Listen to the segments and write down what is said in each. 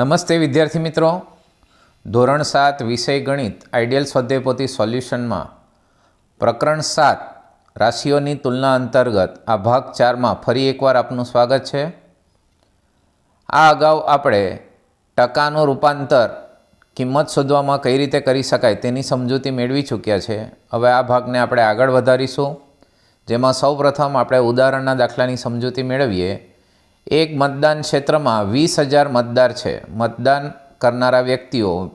નમસ્તે વિદ્યાર્થી મિત્રો. ધોરણ સાત વિષય ગણિત આઈડિયલ સ્વાધ્યાયપોથી સોલ્યુશનમાં પ્રકરણ સાત રાશિઓની તુલના અંતર્ગત આ ભાગ ચારમાં ફરી એકવાર આપનું સ્વાગત છે. આ અગાઉ આપણે ટકાનું રૂપાંતર કિંમત શોધવામાં કઈ રીતે કરી શકાય તેની સમજૂતી મેળવી ચૂક્યા છે. હવે આ ભાગને આપણે આગળ વધારીશું. જેમાં સૌપ્રથમ આપણે ઉદાહરણના દાખલાની સમજૂતી મેળવીએ. એક મતદાન ક્ષેત્રમાં વીસ હજાર મતદાર છે. મતદાન કરનારા વ્યક્તિઓ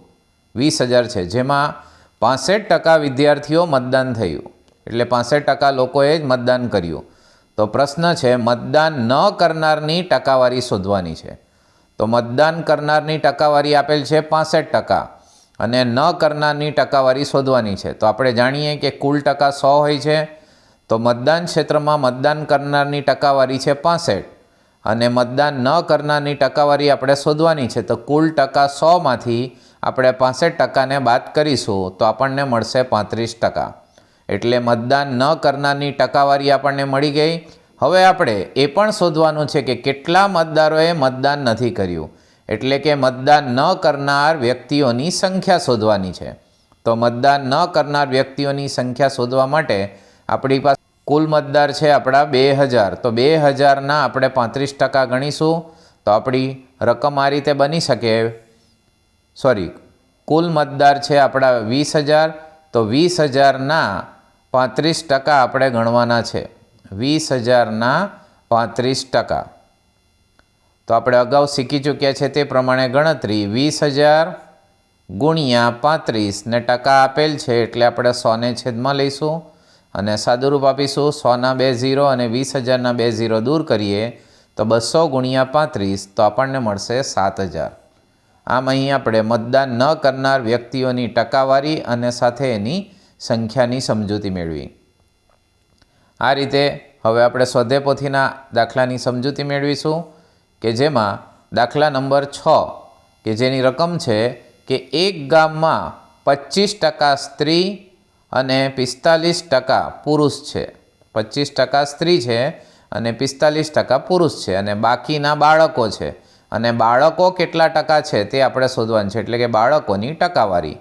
વીસ હજાર છે. જેમાં પાસઠ ટકા વિદ્યાર્થીઓ મતદાન થયું. એટલે પાસઠ ટકા લોકોએ જ મતદાન કર્યું. તો પ્રશ્ન છે, મતદાન ન કરનારની ટકાવારી શોધવાની છે. તો મતદાન કરનારની ટકાવારી આપેલ છે પાસઠ ટકા અને ન કરનારની ટકાવારી શોધવાની છે. તો આપણે જાણીએ કે કુલ ટકા સો હોય છે. તો મતદાન ક્ષેત્રમાં મતદાન કરનારની ટકાવારી છે પાસઠ. અને મતદાન ન કરનારની ટકાવારી આપણે શોધવાની છે, તો કુલ ટકા સોમાંથી આપણે પાસઠ ટકાને બાદ કરીશું, તો આપણને મળશે પાંત્રીસ ટકા. એટલે મતદાન ન કરનારની ટકાવારી આપણને મળી ગઈ. હવે આપણે એ પણ શોધવાનું છે કે કેટલા મતદારોએ મતદાન નથી કર્યું. એટલે કે મતદાન ન કરનાર વ્યક્તિઓની સંખ્યા શોધવાની છે. તો મતદાન ન કરનાર વ્યક્તિઓની સંખ્યા શોધવા માટે આપણી પાસે કુલ મતદાર છે આપણા બે હજાર. તો બે હજારના આપણે પાંત્રીસ ટકા ગણીશું તો આપણી રકમ આ રીતે બની શકે. સોરી કુલ મતદાર છે આપણા વીસ હજાર. તો વીસ હજારના પાંત્રીસ ટકા આપણે ગણવાના છે. વીસ હજારના પાંત્રીસ ટકા. તો આપણે અગાઉ શીખી ચૂક્યા છે તે પ્રમાણે ગણતરી. વીસ હજાર ગુણ્યા પાંત્રીસ ને ટકા આપેલ છે એટલે આપણે સોને છેદમાં લઈશું. અને સાદુરૂપ આપીશું સોના બે ઝીરો અને વીસ હજારના બે ઝીરો દૂર કરીએ તો બસો ગુણ્યા પાંત્રીસ તો આપણને મળશે સાત હજાર. આમ અહીં આપણે મતદાન ન કરનાર વ્યક્તિઓની ટકાવારી અને સાથે એની સંખ્યાની સમજૂતી મેળવી. આ રીતે હવે આપણે સ્વધેપોથીના દાખલાની સમજૂતી મેળવીશું કે જેમાં દાખલા નંબર છ કે જેની રકમ છે કે એક ગામમાં પચીસ ટકા સ્ત્રી અને પિસ્તાલીસ ટકા પુરુષ છે. પચીસ ટકા સ્ત્રી છે અને પિસ્તાલીસ ટકા પુરુષ છે અને બાકીના બાળકો છે. અને બાળકો કેટલા ટકા છે તે આપણે શોધવાનું છે. એટલે કે બાળકોની ટકાવારી.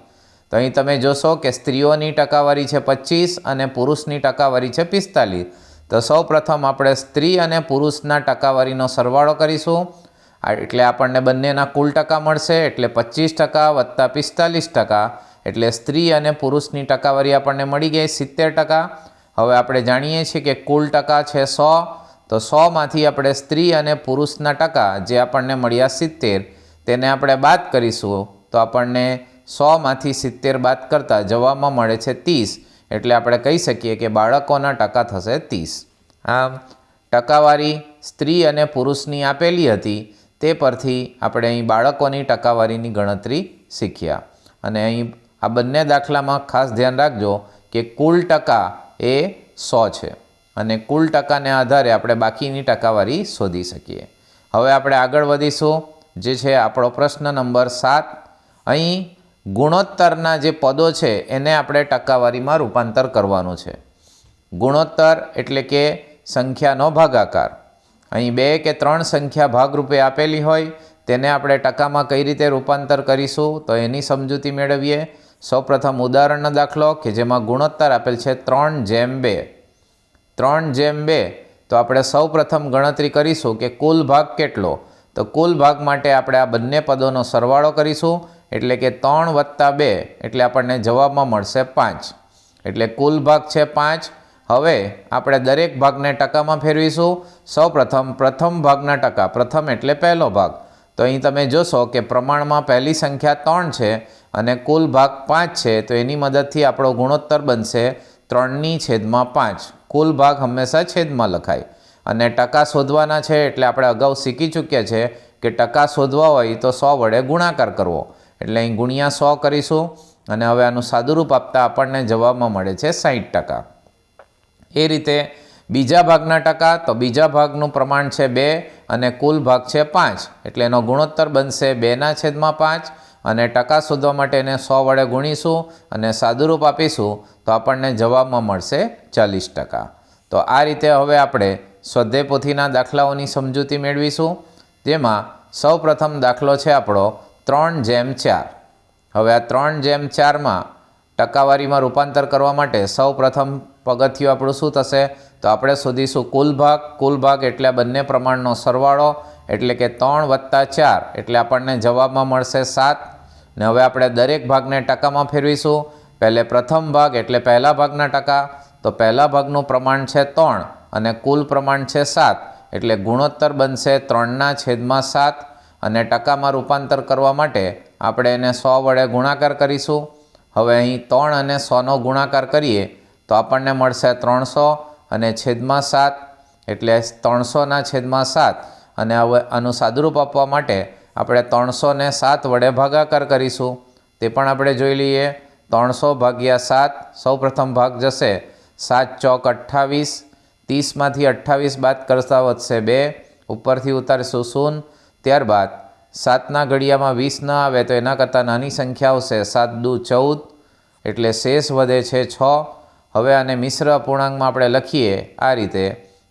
તો અહીં તમે જોશો કે સ્ત્રીઓની ટકાવારી છે પચીસ અને પુરુષની ટકાવારી છે પિસ્તાલીસ. તો સૌ પ્રથમ આપણે સ્ત્રી અને પુરુષના ટકાવારીનો સરવાળો કરીશું. એટલે આપણને બંનેના કુલ ટકા મળશે. એટલે પચીસ ટકા વત્તા પિસ્તાલીસ ટકા. એટલે સ્ત્રી અને પુરુષની ટકાવારી આપણને મળી ગઈ સિત્તેર ટકા. હવે આપણે જાણીએ છીએ કે કુલ ટકા છે સો. તો સોમાંથી આપણે સ્ત્રી અને પુરુષના ટકા જે આપણને મળ્યા સિત્તેર, તેને આપણે બાદ કરીશું. તો આપણને સોમાંથી સિત્તેર બાદ કરતાં જવાબમાં મળે છે ત્રીસ. એટલે આપણે કહી શકીએ કે બાળકોના ટકા થશે ત્રીસ. આમ, ટકાવારી સ્ત્રી અને પુરુષની આપેલી હતી, તે પરથી આપણે અહીં બાળકોની ટકાવારીની ગણતરી શીખ્યા. અને અહીં આ બંને દાખલામાં ખાસ ધ્યાન રાખજો કે કુલ ટકા એ સો છે. અને કુલ ટકાને આધારે આપણે બાકીની ટકાવારી શોધી શકીએ. હવે આપણે આગળ વધીશું, જે છે આપણો પ્રશ્ન નંબર સાત. અહીં ગુણોત્તરના જે પદો છે, એને આપણે ટકાવારીમાં રૂપાંતર કરવાનું છે. ગુણોત્તર એટલે કે સંખ્યાનો ભાગાકાર. અહીં બે કે ત્રણ સંખ્યા ભાગરૂપે આપેલી હોય, તેને આપણે ટકામાં કઈ રીતે રૂપાંતર કરીશું, તો એની સમજૂતી મેળવીએ. સૌપ્રથમ ઉદાહરણનો દાખલો કે જેમાં ગુણોત્તર આપેલ છે ત્રણ જેમ બે. ત્રણ જેમ બે, તો આપણે સૌપ્રથમ ગણતરી કરીશું કે કુલ ભાગ કેટલો? તો કુલ ભાગ માટે આપણે આ બંને પદોનો સરવાળો કરીશું, એટલે કે ત્રણ વત્તા બે, એટલે આપણને જવાબમાં મળશે પાંચ. એટલે કુલ ભાગ છે પાંચ. હવે આપણે દરેક ભાગને ટકામાં ફેરવીશું. સૌપ્રથમ પ્રથમ ભાગના ટકા, પ્રથમ એટલે પહેલો ભાગ. તો અહીં તમે જોશો કે પ્રમાણમાં પહેલી સંખ્યા ત્રણ છે અને કુલ ભાગ પાંચ છે, તો એની મદદથી આપણો ગુણોત્તર બનશે ત્રણની છેદમાં પાંચ. કુલ ભાગ હંમેશા છેદમાં લખાય. અને ટકા શોધવાના છે એટલે આપણે અગાઉ શીખી ચૂક્યા છે કે ટકા શોધવા હોય તો સો વડે ગુણાકાર કરવો. એટલે અહીં ગુણ્યા સો કરીશું અને હવે આનું સાદુરૂપ આપતા આપણને જવાબમાં મળે છે સાહીઠ ટકા. એ રીતે બીજા ભાગના ટકા, તો બીજા ભાગનું પ્રમાણ છે બે અને કુલ ભાગ છે પાંચ. એટલે એનો ગુણોત્તર બનશે બેના છેદમાં પાંચ અને ટકા શોધવા માટે એને સો વડે ગુણીશું અને સાદુરૂપ આપીશું, તો આપણને જવાબમાં મળશે ચાલીસ ટકા. તો આ રીતે હવે આપણે સ્વધ્યાય પોથીના દાખલાઓની સમજૂતી મેળવીશું. જેમાં સૌ પ્રથમ દાખલો છે આપણો ત્રણ જેમ ચાર. હવે આ ત્રણ જેમ ચારમાં ટકાવારીમાં રૂપાંતર કરવા માટે સૌ પ્રથમ પગથિયું આપણું શું થશે? તો આપણે શોધીશું કુલ ભાગ. કુલ ભાગ એટલે બંને પ્રમાણનો સરવાળો, એટલે કે ત્રણ વત્તા ચાર, એટલે આપણને જવાબમાં મળશે સાત. ને હવે આપણે દરેક ભાગને ટકામાં ફેરવીશું. પહેલે પ્રથમ ભાગ એટલે પહેલા ભાગના ટકા. તો પહેલા ભાગનું પ્રમાણ છે ત્રણ અને કુલ પ્રમાણ છે સાત. એટલે ગુણોત્તર બનશે ત્રણના છેદમાં સાત. અને ટકામાં રૂપાંતર કરવા માટે આપણે એને સો વડે ગુણાકાર કરીશું. હવે અહીં ત્રણ અને સોનો ગુણાકાર કરીએ તો આપણને મળશે ત્રણસો અને છેદમાં સાત. એટલે ત્રણસોના છેદમાં સાત. અને હવે આનું સાદુરૂપ આપવા માટે આપણે ત્રણસોને સાત વડે ભાગાકાર કરીશું. તે પણ આપણે જોઈ લઈએ. ત્રણસો ભાગ્યા સાત સૌપ્રથમ ભાગ જશે. સાત ચોક અઠ્ઠાવીસ, ત્રીસમાંથી અઠ્ઠાવીસ બાદ કરતા વધશે બે, ઉપરથી ઉતારીશું શૂન ત્યારબાદ સાતના ઘડિયામાં વીસ ન આવે તો એના કરતાં નાની સંખ્યા આવશે. સાત દુ ચૌદ, એટલે શેષ વધે છે છ. હવે આને મિશ્ર અપૂર્ણાંકમાં આપણે લખીએ આ રીતે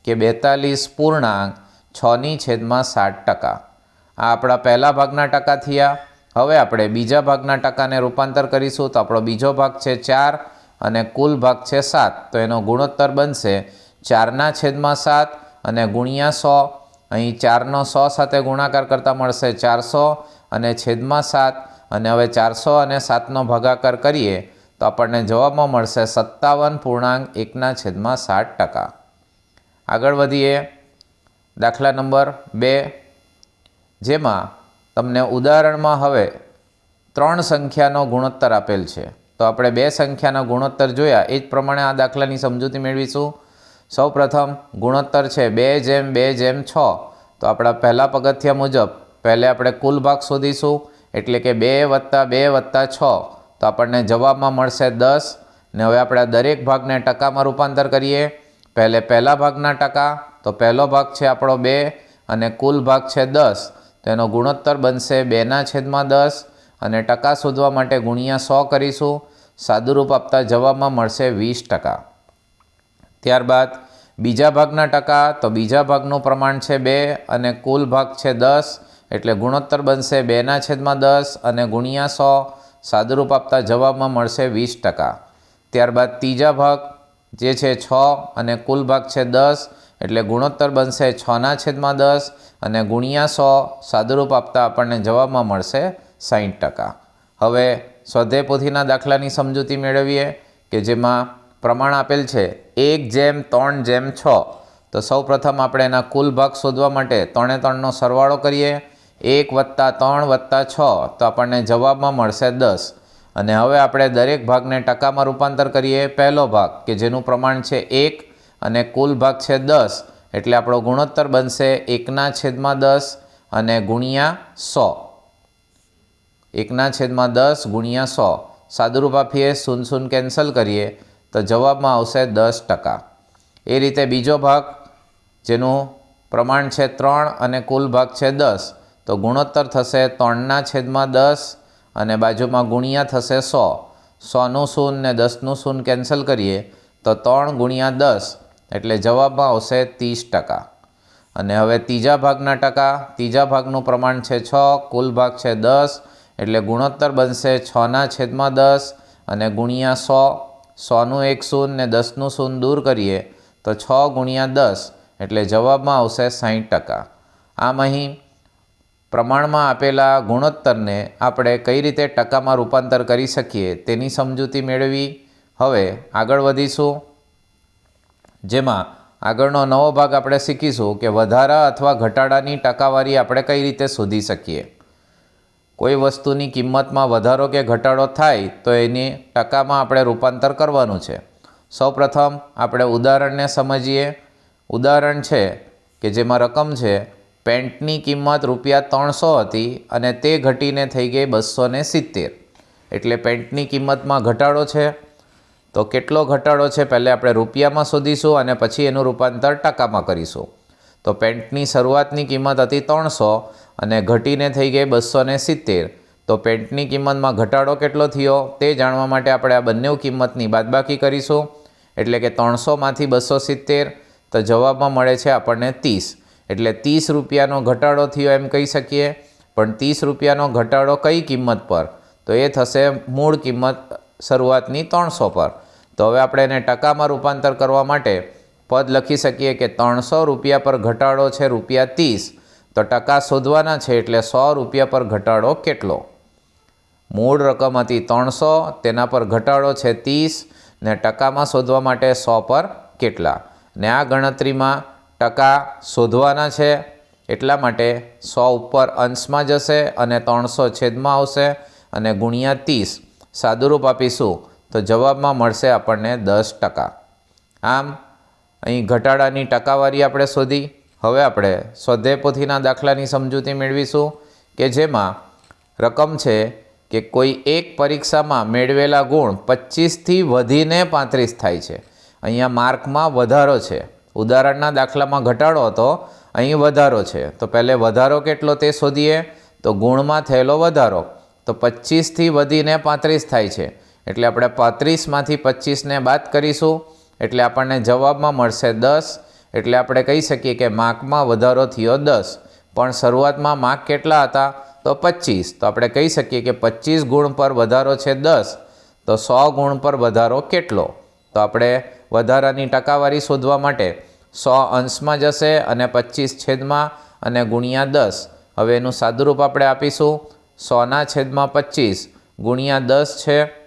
કે બેતાલીસ પૂર્ણાંક છની છેદમાં સાત ટકા. આ આપણા પહેલા ભાગના ટકા થયા. હવે આપણે બીજા ભાગના ટકાને રૂપાંતર કરીશું. તો આપણો બીજો ભાગ છે ચાર અને કુલ ભાગ છે સાત. તો એનો ગુણોત્તર બનશે ચારના છેદમાં સાત અને ગુણ્યા સો. અહીં ચારનો સો સાથે ગુણાકાર કરતાં મળશે ચારસો અને છેદમાં સાત. અને હવે ચારસો અને સાતનો ભાગાકાર કરીએ તો આપણને જવાબમાં મળશે સત્તાવન પૂર્ણાંક એકના છેદમાં સાત ટકા. આગળ વધીએ. દાખલા નંબર બે. જેમાં તમને ઉદાહરણમાં હવે ત્રણ સંખ્યાનો ગુણોત્તર આપેલ છે. તો આપણે બે સંખ્યાના ગુણોત્તર જોયા. એ જ પ્રમાણે આ દાખલાની સમજૂતી મેળવીશું. સૌ પ્રથમ ગુણોત્તર છે બે જેમ બે જેમ છ. તો આપણા પહેલા પગથિયા મુજબ પહેલે આપણે કુલ ભાગ શોધીશું. એટલે કે બે વત્તા બે વત્તા છ. તો આપણને જવાબમાં મળશે દસ. ને હવે આપણે દરેક ભાગને ટકામાં રૂપાંતર કરીએ. પહેલે પહેલા ભાગના ટકા, તો પહેલો ભાગ છે આપણો બે અને કુલ ભાગ છે દસ. તો એનો ગુણોત્તર બનશે બેના છેદમાં દસ અને ટકા શોધવા માટે ગુણ્યા સો કરીશું. સાદુરૂપ આપતા જવાબમાં મળશે વીસ ટકા. ત્યારબાદ બીજા ભાગના ટકા તો બીજા ભાગનું પ્રમાણ છે બે અને કુલ ભાગ છે દસ એટલે ગુણોત્તર બનશે બેના છેદમાં દસ અને ગુણ્યા સો. સાદુરૂપ આપતા જવાબમાં મળશે વીસ ટકા. ત્યારબાદ ત્રીજા ભાગ જે છે છ અને કુલ ભાગ છે દસ એટલે ગુણોત્તર બનશે છના છેદમાં દસ અને ગુણ્યા સો સાદુરૂપ આપતા આપણને જવાબમાં મળશે સાહીઠ ટકા. હવે સ્વાધ્યાય પોથીના દાખલાની સમજૂતી મેળવીએ કે જેમાં પ્રમાણ આપેલ છે એક જેમ ત્રણ જેમ છ. તો સૌ પ્રથમ આપણે એના કુલ ભાગ શોધવા માટે ત્રણે ત્રણનો સરવાળો કરીએ. એક વત્તા ત્રણ વત્તા છ તો આપણને જવાબમાં મળશે દસ. અને હવે આપણે દરેક ભાગને ટકામાં રૂપાંતર કરીએ પહેલો ભાગ કે જેનું પ્રમાણ છે એક અને કુલ ભાગ છે દસ. એટલે આપણો ગુણોત્તર બનશે એકના છેદમાં દસ અને ગુણ્યા સો. એકના છેદમાં દસ ગુણ્યા સો. સાદુરૂપ આપીએ, શૂન શૂન કેન્સલ કરીએ, તો જવાબમાં આવશે દસ ટકા. એ રીતે બીજો ભાગ, જેનું પ્રમાણ છે ત્રણ અને કુલ ભાગ છે દસ, તો ગુણોત્તર થશે ત્રણના છેદમાં દસ અને બાજુમાં ગુણ્યા થશે સો. સોનું શૂન ને દસનું શૂન કેન્સલ કરીએ, તો ત્રણ ગુણ્યા દસ એટલે જવાબમાં આવશે ત્રીસ ટકા. અને હવે ત્રીજા ભાગના ટકા, ત્રીજા ભાગનું પ્રમાણ છે છ, કુલ ભાગ છે દસ, એટલે ગુણોત્તર બનશે છના છેદમાં દસ, અને ગુણ્યા સો, સોનું એક શૂન ને દસનું શૂન દૂર કરીએ તો છ ગુણ્યા દસ, એટલે જવાબમાં આવશે સાહીઠ ટકા. આમ અહીં પ્રમાણમાં આપેલા ગુણોત્તરને આપણે કઈ રીતે ટકામાં રૂપાંતર કરી શકીએ તેની સમજૂતી મેળવી. હવે આગળ વધીશું. જેમાં આગળનો નવો ભાગ આપણે શીખીશું કે વધારા અથવા ઘટાડાની ટકાવારી આપણે કઈ રીતે શોધી શકીએ. કોઈ વસ્તુની કિંમતમાં વધારો કે ઘટાડો થાય તો એની ટકામાં આપણે રૂપાંતર કરવાનું છે. સૌપ્રથમ આપણે ઉદાહરણને સમજીએ. ઉદાહરણ છે કે જેમાં રકમ છે, પેન્ટની કિંમત રૂપિયા ત્રણસો હતી અને તે ઘટીને થઈ ગઈ બસો સિત્તેર. એટલે પેન્ટની કિંમતમાં ઘટાડો છે તો કેટલો ઘટાડો છે પહેલે આપણે રૂપિયામાં શોધીશું અને પછી એનું રૂપાંતર ટકામાં કરીશું. તો પેન્ટની શરૂઆતની કિંમત હતી ત્રણસો અને ઘટીને થઈ ગઈ બસો ને સિત્તેર. તો પેન્ટની કિંમતમાં ઘટાડો કેટલો થયો તે જાણવા માટે આપણે આ બંને કિંમતની બાદબાકી કરીશું. એટલે કે ત્રણસોમાંથી બસો સિત્તેર, તો જવાબમાં મળે છે આપણને ત્રીસ. એટલે ત્રીસ રૂપિયાનો ઘટાડો થયો એમ કહી શકીએ. પણ ત્રીસ રૂપિયાનો ઘટાડો કઈ કિંમત પર? તો એ થશે મૂળ કિંમત શરૂઆતની ત્રણસો પર. તો હવે આપણે એને ટકામાં રૂપાંતર કરવા માટે પદ લખી શકીએ કે ત્રણસો રૂપિયા પર ઘટાડો છે રૂપિયા ત્રીસ. તો ટકા શોધવાના છે એટલે સો રૂપિયા પર ઘટાડો કેટલો? મૂળ રકમ હતી ત્રણસો, તેના પર ઘટાડો છે ત્રીસ ને ટકામાં શોધવા માટે સો પર કેટલા? ને આ ગણતરીમાં ટકા શોધવાના છે એટલા માટે સો ઉપર અંશમાં જશે અને ત્રણસો છેદમાં આવશે અને ગુણ્યા ત્રીસ. સાદુરૂપ આપીશું. તો જવાબમાં મળશે આપણને દસ ટકા. આમ, અહીં ઘટાડાની ટકાવારી આપણે શોધી, હવે આપણે સ્વાધ્યાય પોથીના દાખલાની સમજૂતી મેળવીશું કે જેમાં રકમ છે કે કોઈ એક પરીક્ષામાં મેળવેલા ગુણ પચીસથી વધીને પાંત્રીસ થાય છે. અહીંયા માર્કમાં વધારો છે. ઉદાહરણના દાખલામાં ઘટાડો હતો, અહીં વધારો છે. તો પહેલે વધારો કેટલો તે શોધીએ. તો ગુણમાં થયેલો વધારો. તો પચીસથી વધીને પાંત્રીસ થાય છે. એટલે આપણે પાંત્રીસમાંથી પચીસને બાદ કરીશું. એટલે આપણને જવાબમાં મળશે દસ. એટલે આપણે કહી શકીએ કે માર્કમાં વધારો થયો દસ. પણ શરૂઆતમાં માર્ક કેટલા હતા? તો પચીસ. તો આપણે કહી શકીએ કે પચીસ ગુણ પર વધારો છે દસ. તો સો ગુણ પર વધારો કેટલો? તો આપણે વધારાની ટકાવારી શોધવા માટે સો અંશમાં જશે અને પચીસ છેદમાં અને ગુણ્યા દસ. હવે એનું સાદુરૂપ આપણે આપીશું. સોના છેદમાં પચીસ. ગુણ્યા દસ છે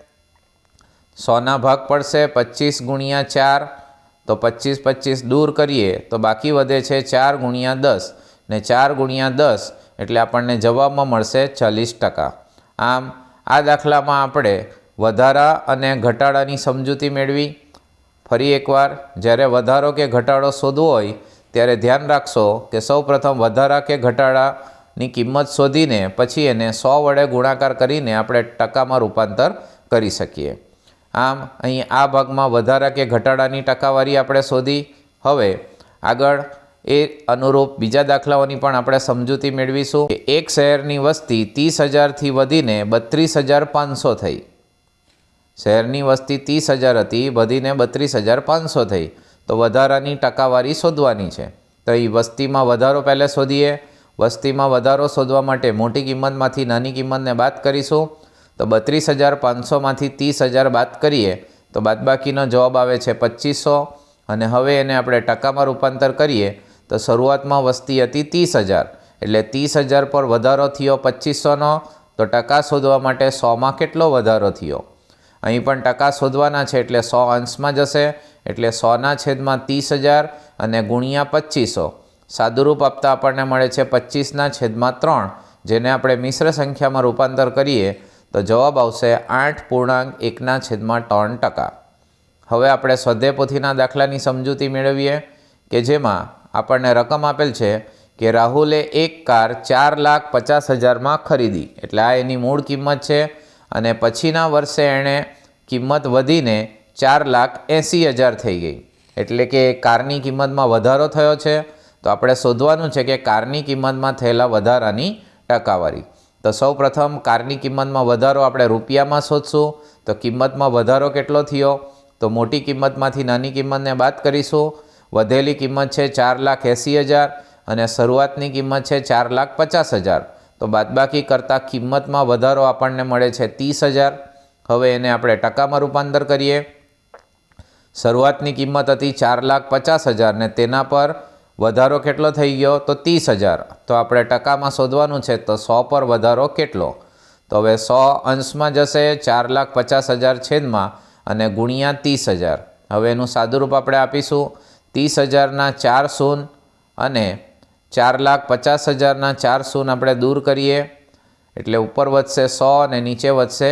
સોના ભાગ પડશે પચીસ ગુણ્યા ચાર. તો પચીસ પચીસ દૂર કરીએ તો બાકી વધે છે ચાર ગુણ્યા દસ. ને ચાર ગુણ્યા દસ એટલે આપણને જવાબમાં મળશે ચાલીસ ટકા. આમ, આ દાખલામાં આપણે વધારા અને ઘટાડાની સમજૂતી મેળવી. ફરી એકવાર, જ્યારે વધારો કે ઘટાડો શોધવો હોય, ત્યારે ધ્યાન રાખશો કે સૌપ્રથમ વધારા કે ઘટાડાની કિંમત શોધીને પછી એને સો વડે ગુણાકાર કરીને આપણે ટકામાં રૂપાંતર કરી શકીએ. આમ અહીં આ ભાગમાં વધારા કે ઘટાડાની ટકાવારી આપણે શોધી. હવે આગળ એ અનુરૂપ બીજા દાખલાઓની પણ આપણે સમજૂતી મેળવીશું કે એક શહેરની વસ્તી ત્રીસ હજારથી વધીને બત્રીસ હજાર પાંચસો થઈ. શહેરની વસ્તી ત્રીસ હજાર હતી, વધીને બત્રીસ હજાર પાંચસો થઈ. તો વધારાની ટકાવારી શોધવાની છે. તો એ વસ્તીમાં વધારો પહેલાં શોધીએ. વસ્તીમાં વધારો શોધવા માટે મોટી કિંમતમાંથી નાની કિંમતને બાદ કરીશું. તો બત્રીસ હજાર પાંચસોમાંથી ત્રીસ હજાર બાદ કરીએ, તો બાદબાકીનો જવાબ આવે છે પચીસો. અને હવે એને આપણે ટકામાં રૂપાંતર કરીએ, તો શરૂઆતમાં વસ્તી હતી ત્રીસ હજાર. એટલે ત્રીસ હજાર પર વધારો થયો પચીસોનો તો ટકા શોધવા માટે સોમાં કેટલો વધારો થયો? અહીં પણ ટકા શોધવાના છે, એટલે સો અંશમાં જશે. એટલે સોના છેદમાં ત્રીસ હજાર અને ગુણ્યા પચીસો. સાદુરૂપ આપતા આપણને મળે છે પચીસના છેદમાં ત્રણ, જેને આપણે મિશ્ર સંખ્યામાં રૂપાંતર કરીએ તો જવાબ આવશે આઠ પૂર્ણાંક એકના છેદમાં ત્રણ ટકા. હવે આપણે સ્વાધ્યાય પોથીના દાખલાની સમજૂતી મેળવીએ કે જેમાં આપણને રકમ આપેલ છે કે રાહુલે એક કાર ચાર લાખ પચાસ હજારમાં ખરીદી. એટલે આ એની મૂળ કિંમત છે અને પછીના વર્ષે એણે કિંમત વધીને ચાર લાખ એંસી હજાર થઈ ગઈ. એટલે કે કારની કિંમતમાં વધારો થયો છે. તો આપણે શોધવાનું છે કે કારની કિંમતમાં થયેલા વધારાની ટકાવારી. તો સૌ પ્રથમ કારની કિંમતમાં વધારો આપણે રૂપિયામાં શોધશું. તો કિંમતમાં વધારો કેટલો થયો? તો મોટી કિંમતમાંથી નાની કિંમતને બાદ કરીશું. વધેલી કિંમત છે ચાર લાખ એંસી હજાર અને શરૂઆતની કિંમત છે ચાર લાખ પચાસ હજાર. તો બાદબાકી કરતાં કિંમતમાં વધારો આપણને મળે છે ત્રીસ હજાર. હવે એને આપણે ટકામાં રૂપાંતર કરીએ. શરૂઆતની કિંમત હતી ચાર લાખ પચાસ હજાર ને તેના પર વધારો કેટલો થઈ ગયો? તો ત્રીસ હજાર. તો આપણે ટકામાં શોધવાનું છે તો સો પર વધારો કેટલો? તો હવે સો અંશમાં જશે, ચાર લાખ પચાસ હજાર છેદમાં અને ગુણ્યા ત્રીસ હજાર. હવે એનું સાદુરૂપ આપણે આપીશું. ત્રીસ હજારના ચાર શૂન અને ચાર લાખ પચાસ હજારના ચાર શૂન આપણે દૂર કરીએ. એટલે ઉપર વધશે સો અને નીચે વધશે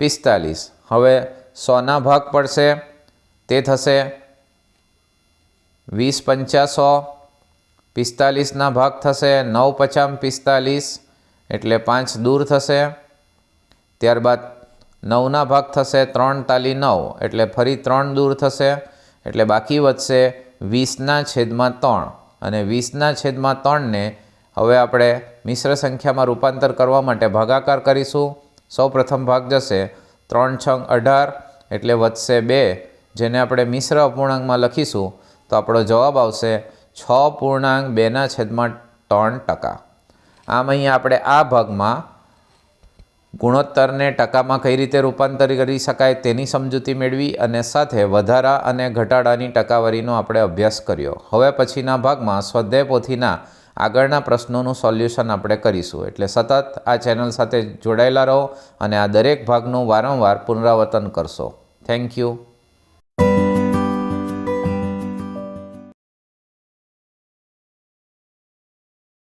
પિસ્તાલીસ. હવે સોના ભાગ પડશે, તે થશે વીસ પંચાસો પિસ્તાલીસના ભાગ થશે નવ પચામ પિસ્તાલીસ, એટલે પાંચ દૂર થશે. ત્યારબાદ નવના ભાગ થશે, ત્રણ તાલી નવ, એટલે ફરી ત્રણ દૂર થશે, એટલે બાકી વધશે વીસના છેદમાં ત્રણ. અને વીસના છેદમાં ત્રણને હવે આપણે મિશ્ર સંખ્યામાં રૂપાંતર કરવા માટે ભાગાકાર કરીશું. સૌ પ્રથમ ભાગ જશે ત્રણ છંગ અઢાર, એટલે વધશે બે, જેને આપણે મિશ્ર અપૂર્ણાંકમાં લખીશું. તો આપણો જવાબ આવશે છ પૂર્ણાંક બેના છેદમાં ત્રણ ટકા. આમ અહીંયા આપણે આ ભાગમાં ગુણોત્તરને ટકામાં કઈ રીતે રૂપાંતર કરી શકાય તેની સમજૂતી મેળવી અને સાથે વધારા અને ઘટાડાની ટકાવારીનો આપણે અભ્યાસ કર્યો. હવે પછીના ભાગમાં સ્વાધ્યાય પોથીના આગળના પ્રશ્નોનું સોલ્યુશન આપણે કરીશું. એટલે સતત આ ચેનલ સાથે જોડાયેલા રહો અને આ દરેક ભાગનું વારંવાર પુનરાવર્તન કરશો. Thank you